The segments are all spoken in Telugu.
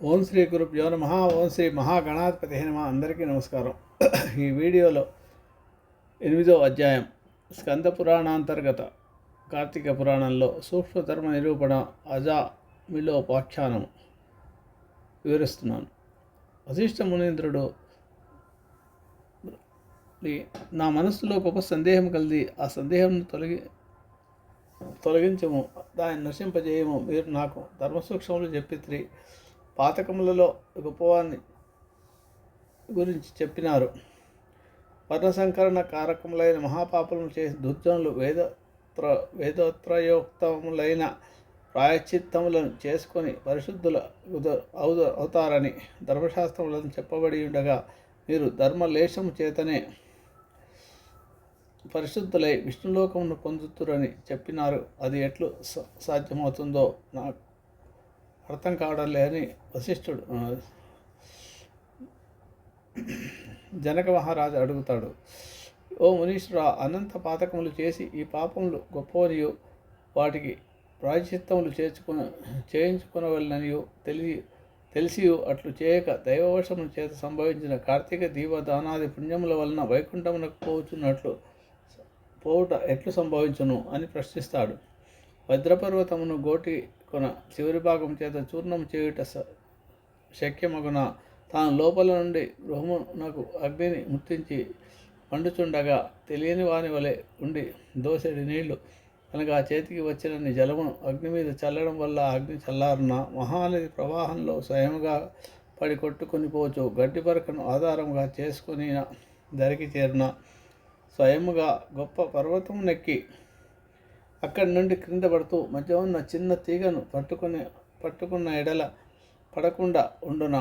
ఓం శ్రీ గురుభ్యో నమ. ఓం శ్రీ మహాగణాధిపతి నమ. అందరికీ నమస్కారం. ఈ వీడియోలో ఎనిమిదో అధ్యాయం స్కంద పురాణాంతర్గత కార్తీక పురాణంలో సూక్ష్మధర్మ నిరూపణ అజా మిలోపాఖ్యానం వివరిస్తున్నాను. వశిష్ఠ మునీంద్రుడు నా మనస్సులో గొప్ప సందేహం కలిగి ఆ సందేహం తొలగి తొలగించము. దాన్ని నశింపజేయము. మీరు నాకు ధర్మసూక్ష్మములు చెప్పిత్రి. పాతకములలో గొప్పవాన్ని గురించి చెప్పినారు. వర్ణసంకరణ కారకములైన మహాపాపములు చేసి దుర్జనులు వేదోత్ర వేదోత్రయోక్తములైన ప్రాయశ్చిత్తములను చేసుకొని పరిశుద్ధుల ఉద- అవుతారని ధర్మశాస్త్రములను చెప్పబడి ఉండగా మీరు ధర్మలేశము చేతనే పరిశుద్ధులై విష్ణులోకమును పొందుతురని చెప్పినారు. అది ఎట్లు సాధ్యమవుతుందో నాకు అర్థం కావడం లేని వశిష్ఠుడు జనక మహారాజు అడుగుతాడు. ఓ మునీశ్వర అనంత పాతకములు చేసి ఈ పాపములు గొప్పవనియు వాటికి ప్రాయశ్చిత్తములు చేర్చుకుని చేయించుకునవలననియు తెలియ తెలిసి అట్లు చేయక దైవవశము చేత సంభవించిన కార్తీక దీపదానాది పుణ్యముల వలన వైకుంఠమునకు పోచున్నట్లు పోవుట ఎట్లు సంభవించును అని ప్రశ్నిస్తాడు. వజ్రపర్వతమును గోటి కొన చివరి భాగం చేత చూర్ణం చేయుట శక్యమగున. తాను లోపల నుండి గృహమునకు అగ్నిని ముట్టించి పండుచుండగా తెలియని వాని వలె ఉండి దోసెడి నీళ్ళు అనగా చేతికి వచ్చినన్ని జలమును అగ్ని మీద చల్లడం వల్ల అగ్ని చల్లారున. మహానది ప్రవాహంలో స్వయముగా పడి కొట్టుకుని పోచు గడ్డి పరకను ఆధారంగా చేసుకుని దరికి చేరిన. స్వయముగా గొప్ప పర్వతం నెక్కి అక్కడి నుండి క్రింద పడుతూ మధ్య ఉన్న చిన్న తీగను పట్టుకుని పట్టుకున్న ఎడల పడకుండా ఉండున?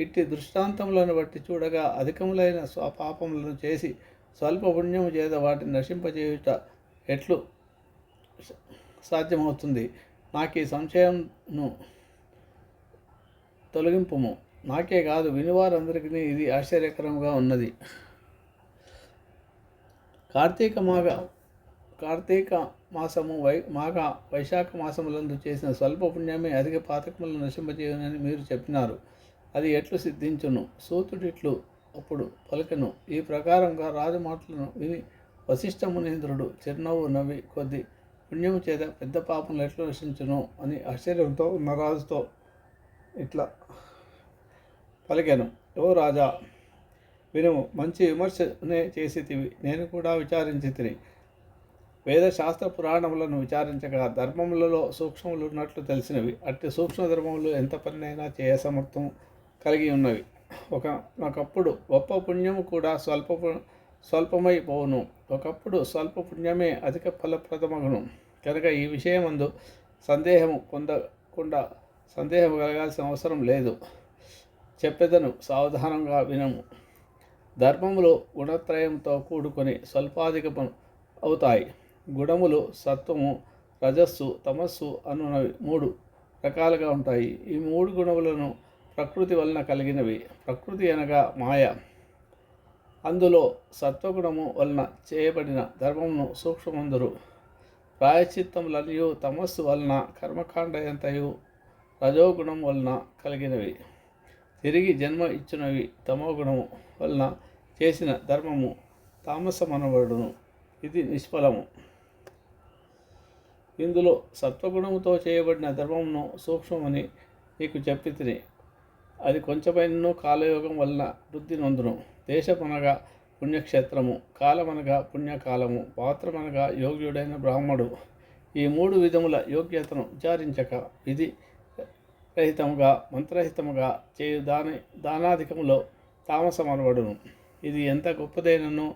ఇట్టి దృష్టాంతములను బట్టి చూడగా అధికములైన స్వపాపములను చేసి స్వల్ప పుణ్యము చేత వాటిని నశింపజేయుట ఎట్లు సాధ్యమవుతుంది? నాకు ఈ సంశయంను తొలగింపుము. నాకే కాదు వినివారందరికీ ఇది ఆశ్చర్యకరంగా ఉన్నది. కార్తీక మాఘ కార్తీక మాసము వై మాఘ వైశాఖ మాసములందు చేసిన స్వల్ప పుణ్యమే అధిక పాతకములను నశింపజేయనని మీరు చెప్పినారు. అది ఎట్లు సిద్ధించును? సూతుడిట్లు అప్పుడు పలికెను. ఈ ప్రకారంగా రాజు మాటలను విని వశిష్ఠ మునీంద్రుడు చిరునవ్వు నవ్వి కొద్ది పుణ్యము చేత పెద్ద పాపములు ఎట్లు నశించును అని ఆశ్చర్యంతో ఉన్న రాజుతో ఇట్లా పలికాను. ఓ రాజా వినుము మంచి విమర్శనే చేసితివి. నేను కూడా విచారించి తిని వేదశాస్త్ర పురాణములను విచారించగా ధర్మములలో సూక్ష్మములు ఉన్నట్లు తెలిసినవి. అట్టి సూక్ష్మ ధర్మములు ఎంత పనినైనా చేయసమర్థం కలిగి ఉన్నవి. ఒక ఒకప్పుడు గొప్ప పుణ్యము కూడా స్వల్ప స్వల్పమై పోవును. ఒకప్పుడు స్వల్ప పుణ్యమే అధిక ఫలప్రదమగును. కనుక ఈ విషయమందు సందేహము పొందకుండా సందేహం కలగాల్సిన అవసరం లేదు. చెప్పెదను సావధానంగా వినము. ధర్మములు గుణత్రయంతో కూడుకొని స్వల్పాధికము అవుతాయి. గుణములు సత్వము రజస్సు తమస్సు అనునవి మూడు రకాలుగా ఉంటాయి. ఈ మూడు గుణములను ప్రకృతి వలన కలిగినవి. ప్రకృతి అనగా మాయ. అందులో సత్వగుణము వలన చేయబడిన ధర్మమును సూక్ష్మందురు ప్రాయశ్చిత్తములనియు తమస్సు వలన కర్మకాండయంతయు రజోగుణం వలన కలిగినవి. తిరిగి జన్మ ఇచ్చినవి తమోగుణము వలన చేసిన ధర్మము తామసమనబడును. ఇది నిష్ఫలము. ఇందులో సత్వగుణముతో చేయబడిన ధర్మమును సూక్ష్మమని నీకు చెప్పి తిని అది కొంచెమైనను కాలయోగం వలన వృద్ధి నొందును. దేశమనగా పుణ్యక్షేత్రము కాలమనగా పుణ్యకాలము పాత్రమనగా యోగ్యుడైన బ్రాహ్మడు. ఈ మూడు విధముల యోగ్యతను విచారించక విధి రహితముగా మంత్రహితముగా చేయు దాని దానాధికములో తామసమనబడును. ఇది ఎంత గొప్పదైనను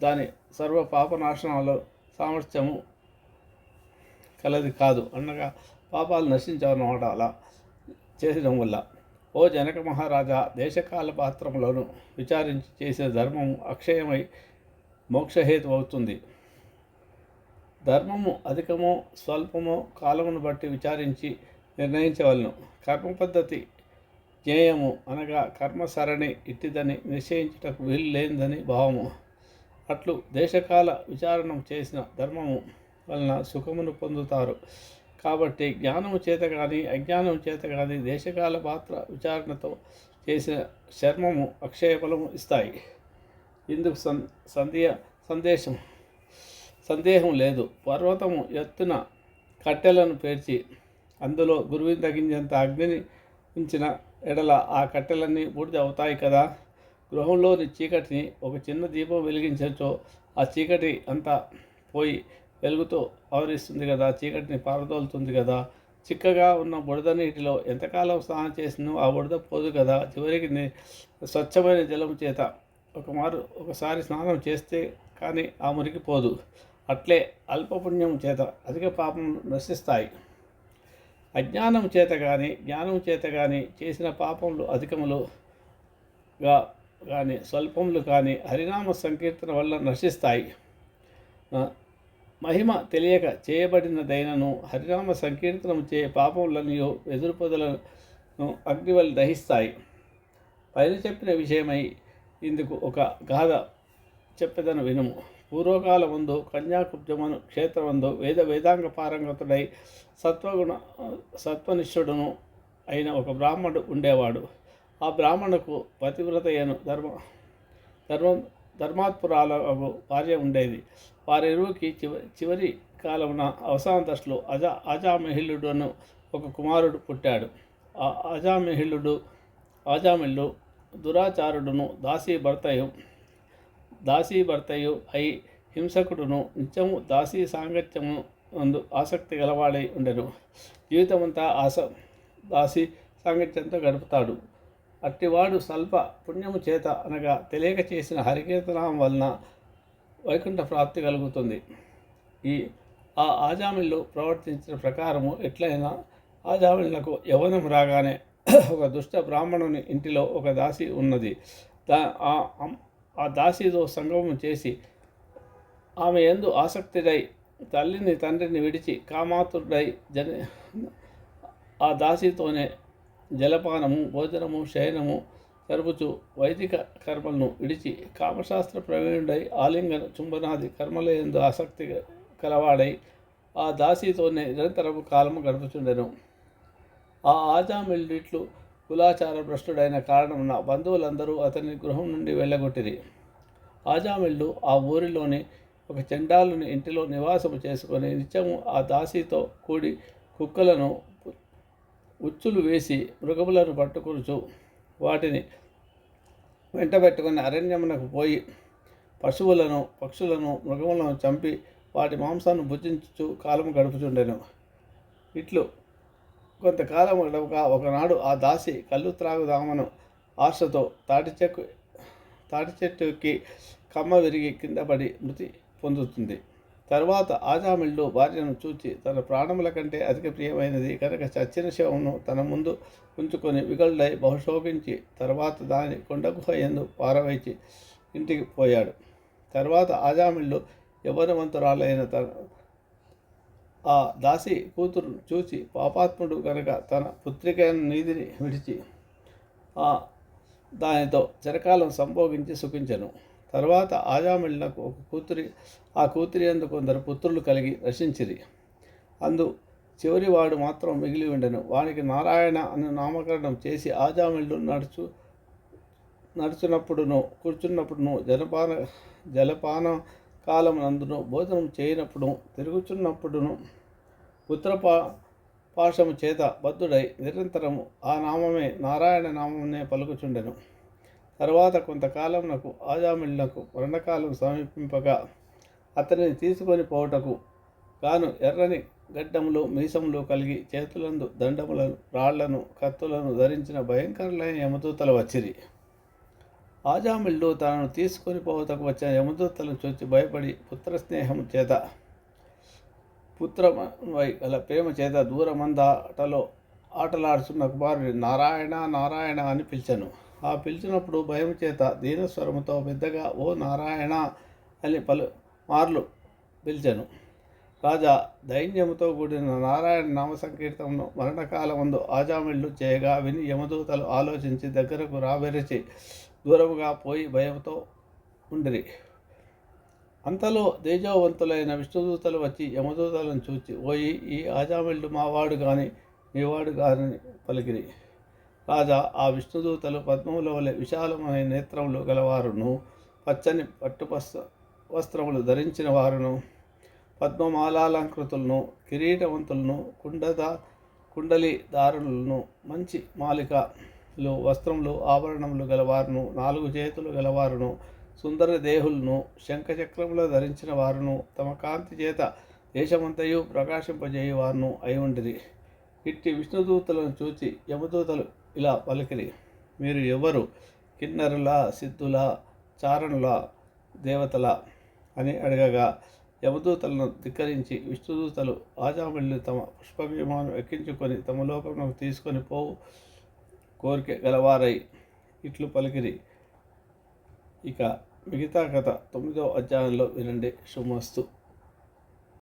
దాని సర్వ పాపనాశనాల సామర్థ్యము కలది కాదు అనగా పాపాలు నశించవన్నమాట అలా చేసడం వల్ల. ఓ జనక మహారాజా దేశకాల పాత్రములను విచారించి చేసే ధర్మము అక్షయమై మోక్షహేతు అవుతుంది. ధర్మము అధికమో స్వల్పమో కాలమును బట్టి విచారించి నిర్ణయించవలను. కర్మ పద్ధతి జ్ఞేయము అనగా కర్మ సరణి ఇట్టిదని నిశ్చయించుటకు వీలు లేనిదని భావము. అట్లు దేశకాల విచారణం చేసిన ధర్మము వలన సుఖమును పొందుతారు. కాబట్టి జ్ఞానము చేత కానీ అజ్ఞానం చేత కానీ దేశకాల పాత్ర విచారణతో చేసిన చర్మము అక్షయ ఫలము ఇస్తాయి. ఇందుకు సం సందేహ సందేశం సందేహం లేదు. పర్వతము ఎత్తున కట్టెలను పేర్చి అందులో గురువుని తగ్గించేంత అగ్నిని ఉంచిన ఎడల ఆ కట్టెలన్నీ బూడిద అవుతాయి కదా? గృహంలోని చీకటిని ఒక చిన్న దీపం వెలిగించచ్చో. ఆ చీకటి అంతా పోయి వెలుగుతో ఆవరిస్తుంది కదా చీకటిని పారదోలుతుంది కదా. చిక్కగా ఉన్న బురద నీటిలో ఎంతకాలం స్నానం చేసినో ఆ బురద పోదు కదా. చివరికి స్వచ్ఛమైన జలం చేత ఒక మారు ఒకసారి స్నానం చేస్తే కానీ ఆ మురికి పోదు. అట్లే అల్పపుణ్యం చేత అధిక పాపం నశిస్తాయి. అజ్ఞానం చేత కానీ జ్ఞానం చేత కానీ చేసిన పాపములు అధికములుగా కానీ స్వల్పములు కానీ హరినామ సంకీర్తన వల్ల నశిస్తాయి. మహిమ తెలియక చేయబడినదైనను హరినామ సంకీర్తనము చే పాపములనియో ఎదురు పొదలను దహిస్తాయి. పైన చెప్పిన విషయమై ఇందుకు ఒక గాథ చెప్పెదను వినుము. పూర్వకాల ముందు కన్యాకుబ్జమను క్షేత్రమందు వేద వేదాంగ పారంగతుడై సత్వగుణ సత్వనిష్ఠుడును అయిన ఒక బ్రాహ్మణుడు ఉండేవాడు. ఆ బ్రాహ్మణుకు పతివ్రతయను ధర్మ ధర్మం ధర్మాత్పురాలకు భార్య ఉండేది. వారిరువుకి చివరి చివరి కాలమున అవసాన దశలో అజా అజామహిళుడును ఒక కుమారుడు పుట్టాడు. ఆ అజామహిళుడు ఆజామిల్లు దురాచారుడును దాసీ భర్తయు దాసీ భర్తయు అయి హింసకుడును నిత్యము దాసీ సాంగత్యము నందు ఆసక్తి గలవాడై ఉండెను. జీవితమంతా ఆస దాసీ సాంగత్యంతో గడుపుతాడు. అట్టివాడు స్వల్ప పుణ్యము చేత అనగా తెలియక చేసిన హరికీర్తనం వలన వైకుంఠ ప్రాప్తి కలుగుతుంది. ఈ ఆ ఆజామిళ్ళు ప్రవర్తించిన ప్రకారము ఎట్లయినా ఆజామిళ్ళకు యవనం రాగానే ఒక దుష్ట బ్రాహ్మణుని ఇంటిలో ఒక దాసి ఉన్నది. దా ఆ ఆ దాసితో సంగమం చేసి ఆమె ఎందు ఆసక్తిడై తల్లిని తండ్రిని విడిచి కామాతుడై జన ఆ దాసితోనే జలపానము భోజనము శయనము జరుపుచు వైదిక కర్మలను విడిచి కామశాస్త్ర ప్రవీణుడై ఆలింగన చుంబనాది కర్మల ఎందు ఆసక్తి కలవాడై ఆ దాసితోనే నిరంతరము కాలము గడుపుచుండెను. ఆ ఆజామిల్లిట్లు కులాచార భ్రష్టుడైన కారణమున బంధువులందరూ అతని గృహం నుండి వెళ్ళగొట్టిరి. ఆజామిళ్ళు ఆ ఊరిలోని ఒక చెండాలుని ఇంటిలో నివాసము చేసుకొని నిత్యము ఆ దాసితో కూడి కుక్కలను ఉచ్చులు వేసి మృగములను పట్టుకొనుచు వాటిని వెంటబెట్టుకుని అరణ్యమునకు పోయి పశువులను పక్షులను మృగములను చంపి వాటి మాంసాన్ని భుజించుచు కాలము గడుపుచుండెను. ఇట్లు కొంతకాలం గడవక ఒకనాడు ఆ దాసి కళ్ళు త్రాగుదామను ఆశతో తాటి చెక్కు తాటి చెట్టుకి కమ్మ విరిగి కింద పడి మృతి పొందుతుంది. తర్వాత ఆజామిల్లు భార్యను చూచి తన ప్రాణముల కంటే అధిక ప్రియమైనది కనుక చచ్చిన శవమును తన ముందు ఉంచుకొని విగళ్ళై బహుశోభించి తర్వాత దాని కొండ గుహ ఎందు పారవేచి ఇంటికి పోయాడు. తర్వాత ఆజామిళ్ళు యవనవంతురాలైన తన ఆ దాసి కూతురును చూసి పాపాత్ముడు కనుక తన పుత్రికైన నీతిని విడిచి ఆ దానితో చిరకాలం సంభోగించి సుఖించెను. తర్వాత ఆజామిళ్ళకు ఒక కూతురి ఆ కూతురి అందు కొందరు పుత్రులు కలిగి రచించిరి అందు చివరి వాడు మాత్రం మిగిలి ఉండెను. వానికి నారాయణ అని నామకరణం చేసి ఆజామిళ్ళు నడుచు నడుచున్నప్పుడును కూర్చున్నప్పుడును జలపాన జలపాన కాలం నందును భోజనం చేయనప్పుడు తిరుగుచున్నప్పుడును పుత్రపా పాశము చేత బద్ధుడై నిరంతరము ఆ నామమే నారాయణ నామమునే పలుకుచుండెను. తర్వాత కొంతకాలం నాకు ఆజామిళ్ళకు మరణకాలం సమీపింపగా అతనిని తీసుకొని పోవుటకు గాను ఎర్రని గడ్డములు మీసములు కలిగి చేతులందు దండములను రాళ్ళను కత్తులను ధరించిన భయంకరులైన యమదూతలు వచ్చిరి. ఆజామిళ్ళు తనను తీసుకొని పోవతకు వచ్చిన యమదూతలను చూచి భయపడి పుత్ర స్నేహం చేత పుత్రమై గల ప్రేమ చేత దూరమందాటలో ఆటలాడుతున్న కుమారుని నారాయణ నారాయణ అని పిలిచాను. ఆ పిలిచినప్పుడు భయం చేత దీనస్వరముతో పెద్దగా ఓ నారాయణ అని పలు మార్లు పిలిచాను. రాజా దైన్యముతో కూడిన నారాయణ నామ సంకీర్తనను మరణకాలమందు ఆజామిళ్ళు చేయగా విని యమదూతలు ఆలోచించి దగ్గరకు రాబెరిచి దూరముగా పోయి భయంతో ఉండిరి. అంతలో తేజోవంతులైన విష్ణుదూతలు వచ్చి యమదూతలను చూచి ఓయి ఈ ఆజామిళ్ళు మావాడు కానీ మీవాడు కానీ పలికిరి. రాజా ఆ విష్ణుదూతలు పద్మముల వలె విశాలమైన నేత్రములు గలవారును పచ్చని పట్టుపస్త వస్త్రములు ధరించిన వారును పద్మమాలాలంకృతులను కిరీటవంతులను కుండద కుండలి దారులను మంచి మాలికలు వస్త్రములు ఆభరణములు గలవారును నాలుగు చేతులు గలవారును సుందర దేహులను శంఖచక్రములు ధరించిన వారును తమ కాంతి చేత దేశమంతయు ప్రకాశింపజేయువారును అయి ఉండిరి. ఇట్టి విష్ణుదూతలను చూచి యమదూతలు ఇలా పలికిరి. మీరు ఎవరు? కిన్నరుల సిద్ధుల చారణుల దేవతల? అని అడగగా యమదూతలను ధిక్కరించి విష్ణుదూతలు ఆజామిళ్ళు తమ పుష్పభీమాను ఎక్కించుకొని తమ లోకంలో తీసుకొని పోవు కోరిక గలవారై. ఇట్లు పలికిరి. ఇక మిగతా కథ తొమ్మిదో అధ్యాయంలో వినండి. శుభమస్తు.